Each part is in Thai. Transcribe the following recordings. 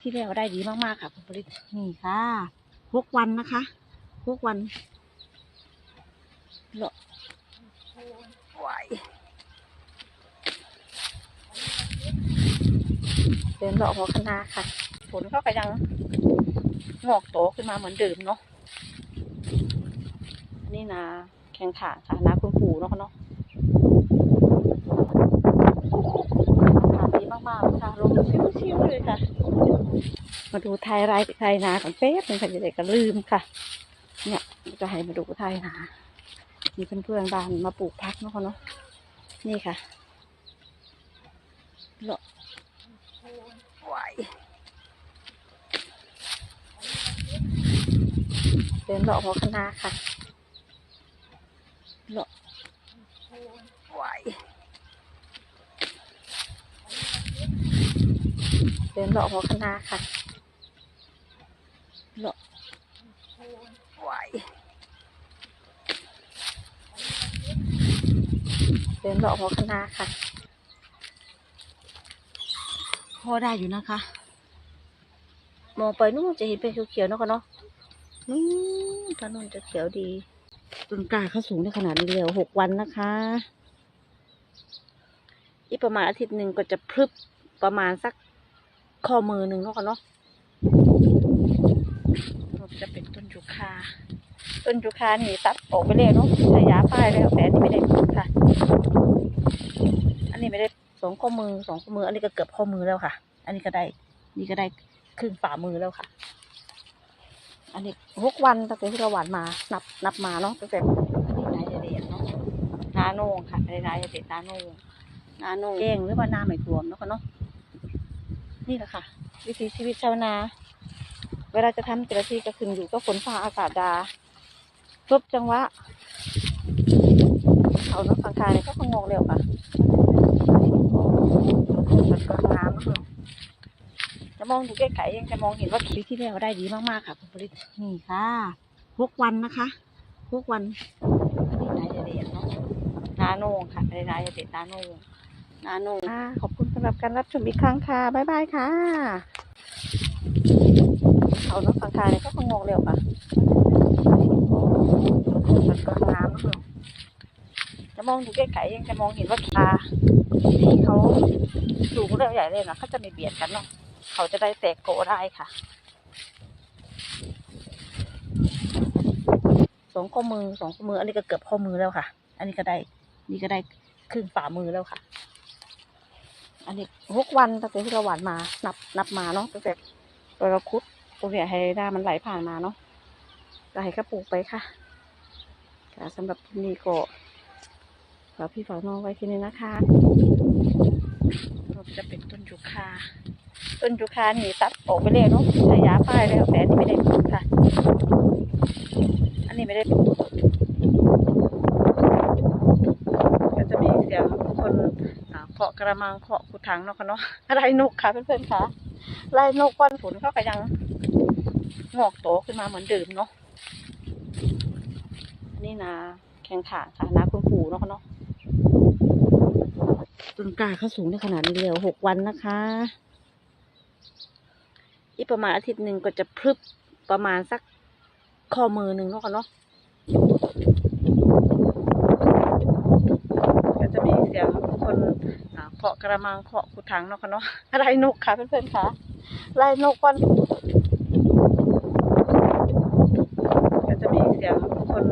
ที่แล้วได้ดีมากๆค่ะคุณผลิตนี่ค่ะหกวันนะคะหกวันเลาะไหวเดินเลาหัวคณะค่ะ ผลเขาก็ยังงอกโตขึ้นมาเหมือนเดิมเนาะนี่นาแข่งขาค่ะนาคุณปู่เนาะเนาะอากาศดี มากค่ะลมชิวๆเลยค่ะ มาดูไทยไรไทยนาก่อนเป๊บนึงค่ะเด็กๆก็ลืมค่ะ เนี่ยจะให้มาดูไทยนามีเพื่อนๆบ้านมาปลูกพักเนาะเขาเนาะนี่ค่ะเลาะไหวเดินเลาะหัวคณะค่ะเลาะไหว เดินเลาะหัวคณะค่ะเลาะไหวเดินเลาะหัวคณะค่ะพอได้อยู่นะคะ มองไปนู่นจะเห็นเป็นเขียวๆเนอะคะเนาะนู่นถนนจะเขียวดีต้นกาเขาสูงในขนาดนี้เลยหกวันนะคะอีกประมาณอาทิตย์หนึ่งก็จะพรึบประมาณสัก ข้อมือหนึ่งเนอะคะเนาะจะเป็นต้นยูคา ต้นยูคานี่ตัดออกไปเลยเนาะใช้ยาป้ายแล้วแต่อันนี้ไม่ได้ค่ะ อันนี้ไม่ได้สองข้อมือสองข้อมือ อันนี้ก็เกือบข้อมือแล้วค่ะ อันนี้ก็ได้ นี่ก็ได้ครึ่งฝ่ามือแล้วค่ะ อันนี้หกวันตั้งแต่ที่เราหวานมา นับนับมาเนาะตั้งแต่อันนี้นายเด็ดเนาะนาโนงค่ะอันนี้นายเด็ดนาโนงนาโนงแกงหรือว่านาไม่รวมเนาะค่ะเนาะ นี่แหละค่ะ วิถีชีวิตชาวนา เวลาจะทำแต่ละทีก็ขึ้นอยู่กับฝนฟ้าอากาศดาทุบจังหวะเอาน้ำฟังคายเนี่ยก็คงงงเร็วค่ะมันก็น้ำนะคะจะมองดูใกล้ๆยังจะมองเห็นว่าคิวที่แล้วได้ดีมากๆค่ะคุณผลิตนี่ค่ะหกวันนะคะหกวันอันนี้นายเด็ดเนาะนาโนงค่ะอันนี้นายเด็ดนาโนงนาโนงค่ะขอบคุณสำหรับการรับชมอีกครั้งค่ะ บ๊ายบายค่ะ เอาน้ำฟังคายเนี่ยก็คงงงเร็วค่ะมันก็น้ำจะมองดูใกล้ๆยังจะมองเห็นว่าคาที่เขาสูงเรื่องใหญ่เลยนะเขาจะไม่เบียดกันเนาะเขาจะได้แตกโกได้ค่ะสองข้อมือสองข้อมือ อันนี้ก็เกือบข้อมือแล้วค่ะ อันนี้ก็ได้ นี่ก็ได้ครึ่งฝ่ามือแล้วค่ะ อันนี้หกวันตั้งแต่ที่เราหวานมา นับนับมาเนาะตั้งแต่เราคุดตรงเนี้ยให้น้ำมันไหลผ่านมาเนาะก็ให้กระปลูกไปค่ะค่ะสำหรับนี่ก็ฝากพี่ฝากน้องไว้ที่นี่นะคะก็จะเป็นต้นยูคา ต้นยูคานี่ตัดออกไปเลยเนาะใช้ยาป้ายแล้วแต่อันนี้ไม่ได้ค่ะ อันนี้ไม่ได้ก็จะมีเสียง คนเคาะกระมังเคาะขุดถังเนาะค่ะเนาะไรนกค่ะเพื่อนๆค่ะไล่นกก้อนฝนเขาก็ยังงอกโตขึ้นมาเหมือนเดิมเนาะนี่นาแข่งขาค่ะนาคุณปู่เนาะเนาะต้นกล้าเขาสูงในขนาดนี้เลยหกวันนะคะอีกประมาณอาทิตย์หนึ่งก็จะพรึบประมาณสักข้อมือหนึ่งเนาะค่ะเนาะ ก็จะมี เสียงคนเคาะกระมังเคาะขุดถังเนาะค่ะเนาะไล่นกค่ะเพื่อนๆค่ะไล่นกก้อนก็จะมีเสียงคน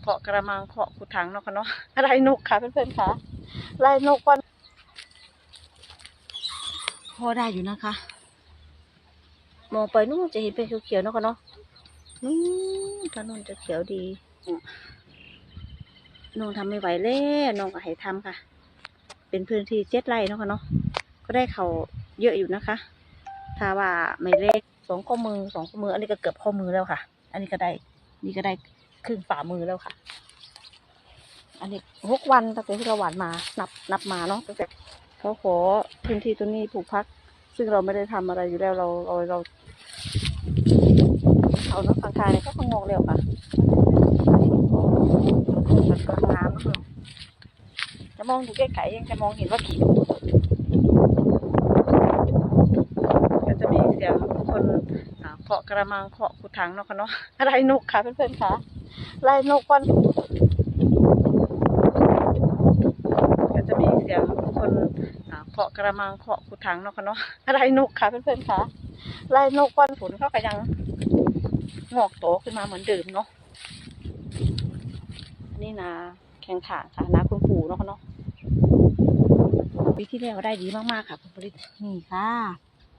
เคาะกระมังเคาะขุดถังเนาะค่ะเนาะไล่นกค่ะเพื่อนๆค่ะไล่นกก้อนพอได้อยู่นะคะ มองไปนู่นจะเห็นเป็นเขียวๆเนาะค่ะเนาะนู่นถนนจะเขียวดี น้องทำไม่ไหวแล้วน้องก็ให้ทำค่ะ เป็นพื้นที่เจ็ดไร่เนาะค่ะเนาะก็ได้เขาเยอะอยู่นะคะ ถ้าว่าไม่เล็กสองข้อมือสองข้อมือ อันนี้ก็เกือบข้อมือแล้วค่ะ อันนี้ก็ได้นี่ก็ได้ครึ่งฝ่ามือแล้วค่ะ อันนี้หกวันตั้งแต่ที่เราหวานมา นับนับมาเนาะตั้งแต่เขาขอพื้นที่ตัวนี้ปลูกพัก ซึ่งเราไม่ได้ทำอะไรอยู่แล้วเราเราเราเอาน้ำฟังคายเนี่ยก็คงงงเร็วค่ะ นก็น้ำนะคะจะมองดูใกล้ๆยังจะมองเห็นว่าขีดก็จะมีเสียงคนเคาะกระมังเคาะขุดถังเนาะค่ะเนาะไล่นกค่ะเพื่อนๆค่ะไล่นกวันก็จะมีเสียงคนเคาะกระมังเคาะขุดถังเนาะค่ะเนาะไล่นกค่ะเพื่อนๆค่ะไล่นกวันฝนเขาก็ยังงอกโตขึ้นมาเหมือนเดิมเนาะ อันนี่นาแข่งขางค่ะนาคุณปู่เนาะค่ะเนาะปีที่แล้วได้ดีมากๆค่ะคุณผลิตนี่ค่ะ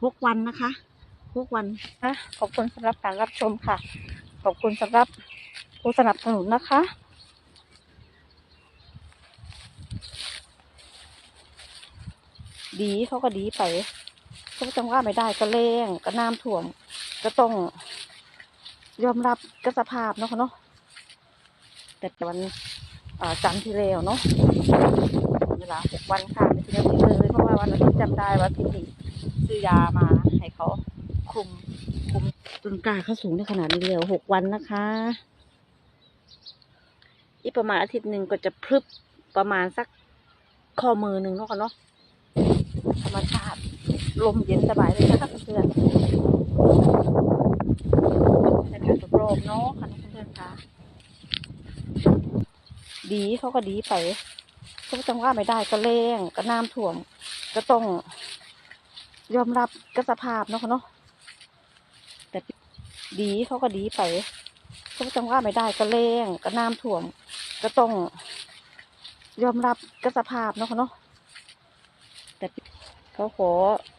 ทุกวันนะคะทุกวันนะขอบคุณสำหรับการรับชมค่ะ ขอบคุณสำหรับผู้สนับสนุนนะคะดีเขาก็ดีไปเขาก็จังว่าไม่ได้ก็แรงก็น้ำท่วมก็ต้องยอมรับกับสภาพเนาะค่ะเนาะ แต่วันจันทร์ที่แล้วเนาะเวลาหกวันค่ะไม่ใช่เรื่องเลยเพราะว่าวันอาทิตย์จำได้ว่าพี่ซื้อยามาให้เขาคุมคุมต้นกล้าเขาสูงในขนาดนี้เดียวหกวันนะคะอีกประมาณอาทิตย์หนึ่งก็จะพรึบประมาณสักข้อมือหนึ่งเนาะกันเนาะธรรมชาติลมเย็นสบายเลยนะคะเพื่อนๆแต่การรอบๆเนาะค่ะ ดีเขาก็ดีไปก็จังว่าไม่ได้ก็แรงก็น้ำท่วม ก็ต้องยอมรับกับสภาพเนาะเนาะแต่ดีเขาก็ดีไปก็จังว่าไม่ได้ก็แรงก็น้ำท่วม ก็ต้องยอมรับกับสภาพเนาะเนาะแต่เขาขอ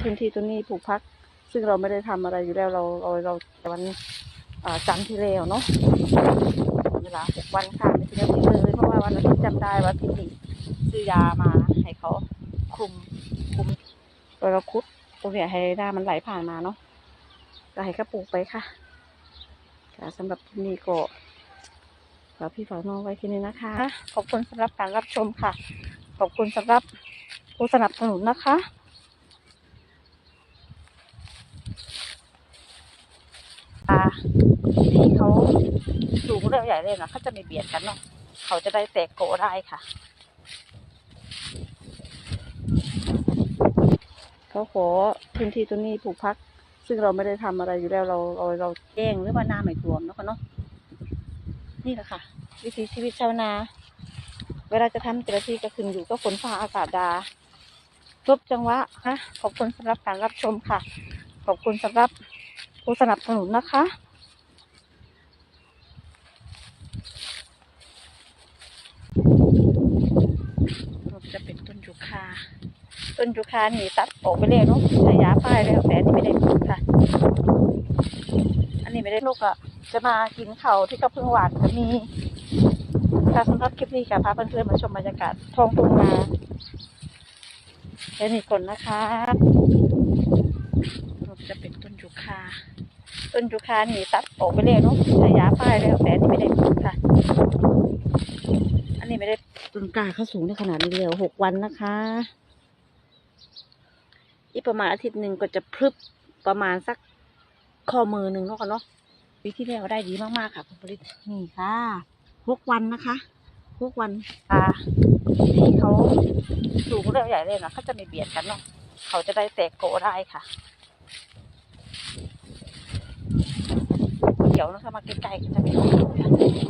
พื้นที่ตรงนี้ปลูกพัก ซึ่งเราไม่ได้ทำอะไรอยู่แล้วเราเราเราแต่วันจันทร์ที่แล้วเนาะเวลาหกวันค่ะไม่ใช่ วันอาทิตย์จำได้ว่าพี่หนิงซื้อยามาให้เขาคุมคุมตัวเราคุดตรงเนี้ยให้น้ามันไหลผ่านมาเนาะก็ให้กระปุกไปค่ะค่ะสำหรับที่นี่ก็ฝากพี่ฝากน้องไว้ที่นี่นะคะ ขอบคุณสำหรับการรับชมค่ะ ขอบคุณสำหรับผู้สนับสนุนนะคะอ่าที่เขาสูงเรื่องใหญ่เลยนะเขาจะไม่เบียดกันเนาะ เขาจะได้แตกโกได้ค่ะ เขาขอพื้นที่ตรงนี้ปลูกพัก ซึ่งเราไม่ได้ทำอะไรอยู่แล้วเราเราเราแจ้งหรือว่าน้ำไม่ท่วมเนาะเนาะนี่แหละค่ะ วิถีชีวิตชาวนา เวลาจะทำแต่ละที่ก็ขึ้นอยู่กับฝนฟ้าอากาศดาทบจังหวะนะขอบคุณสำหรับการรับชมค่ะ ขอบคุณสำหรับผู้สนับสนุนนะคะเป็นต้นยูคา ต้นยูคานี่ตัดออกไปเลยเนาะใช้ยาป้ายแล้วแต่นนี้ไม่ได้ปลูกค่ะ อันนี้ไม่ได้ลูกอะจะมากินเขาที่กระเพิ่งหวานจะมีค่ะสำหรับคลิปนี้ค่ะพาเพื่อนๆมาชมบรรยากาศท้องทุ่งนาและนี่ก่อนนะคะจะเป็นต้นยูคา ต้นยูคานี่ตัดออกไปเลยเนาะใช้ยาป้ายแล้วแต่นนี้ไม่ได้ปลูกค่ะ อันนี้ไม่ได้ต้นกล้าเขาสูงในขนาดนี้เดียหกวันนะคะ อีกประมาณอาทิตย์หนึ่งก็จะพรึบประมาณสักข้อมือหนึ่งเนาะค่ะเนาะปีที่แล้วได้ดีมากๆค่ะคุณผลิตนี่ค่ะหกวันนะคะหกวันอ่าที่เขาสูงเรื่องใหญ่เลยนะเขาจะไม่เบียดกันเนาะเขาจะได้แตกโกได้ค่ะเดี๋ยวนะคะมาใกล้ๆก็จะไม่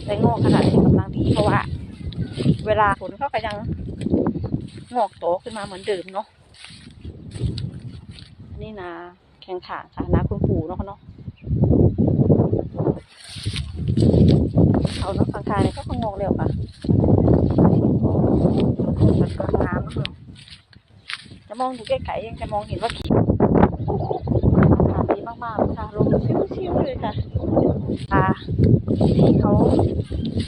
ได้งอกขนาดนี้กำลังดีเพราะว่า เวลาฝนเขาก็ยังงอกโตขึ้นมาเหมือนเดิมเนาะ นี่นาแข่งขาค่ะนาคุณปู่เนาะเนาะเขาเนาะข้างๆนี่ก็คงงงเร็วค่ะมันก็น้ำเนาะจะมองดูใกล้ๆยังจะมองเห็นว่าขีดอากาศดีมากๆเลยค่ะลมชิวๆเลยค่ะอ่าที่เขา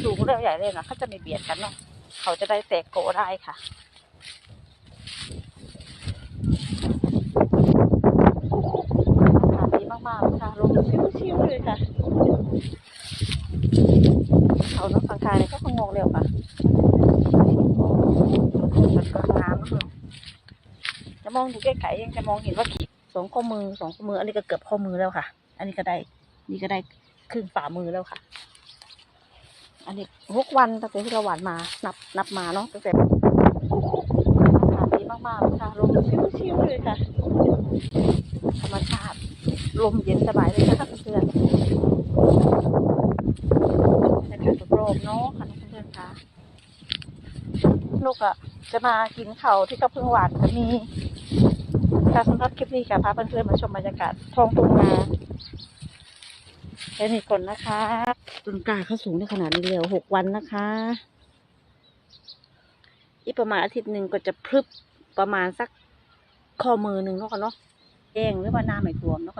สูงเรื่องใหญ่เลยนะเขาจะไม่เบียดกันเนาะเขาจะได้แตกโกได้ค่ะ อากาศดี มากๆเลยค่ะลมชิวๆเลยค่ะเขาเนาะข้างๆนี่ก็คงงงเร็วค่ะมันก็น้ำเนาะจะมองดูใกล้ๆยังจะมองเห็นว่าขีดสองข้อมือสองข้อมือ อันนี้ก็เกือบข้อมือแล้วค่ะ อันนี้ก็ได้ นี่ก็ได้ครึ่งฝ่ามือแล้วค่ะ อันนี้หกวันตั้งแต่ที่เราหวานมา นับนับมาเนาะตั้งแต่อากาศดีมากๆเลยค่ะลมชิวๆเลยค่ะธรรมชาติ ลมเย็นสบายเลยนะคะเพื่อนบรรยากาศรอบๆเนาะค่ะเพื่อนๆค่ะลูกอะจะมากินเขาที่กระเพึ่งหวานจะมีการสำหรับคลิปนี้ค่ะพาเพื่อนๆมาชมบรรยากาศท้องทุ่งนาแค่นี้ก่อนนะคะต้นกล้าเขาสูงในขนาดนี้แล้วหกวันนะคะอีกประมาณอาทิตย์หนึ่งก็จะพรึบประมาณสักข้อมือหนึ่งเนาะค่ะเนาะแดงหรือว่าหน้าไม่ท่วมเนาะค่ะ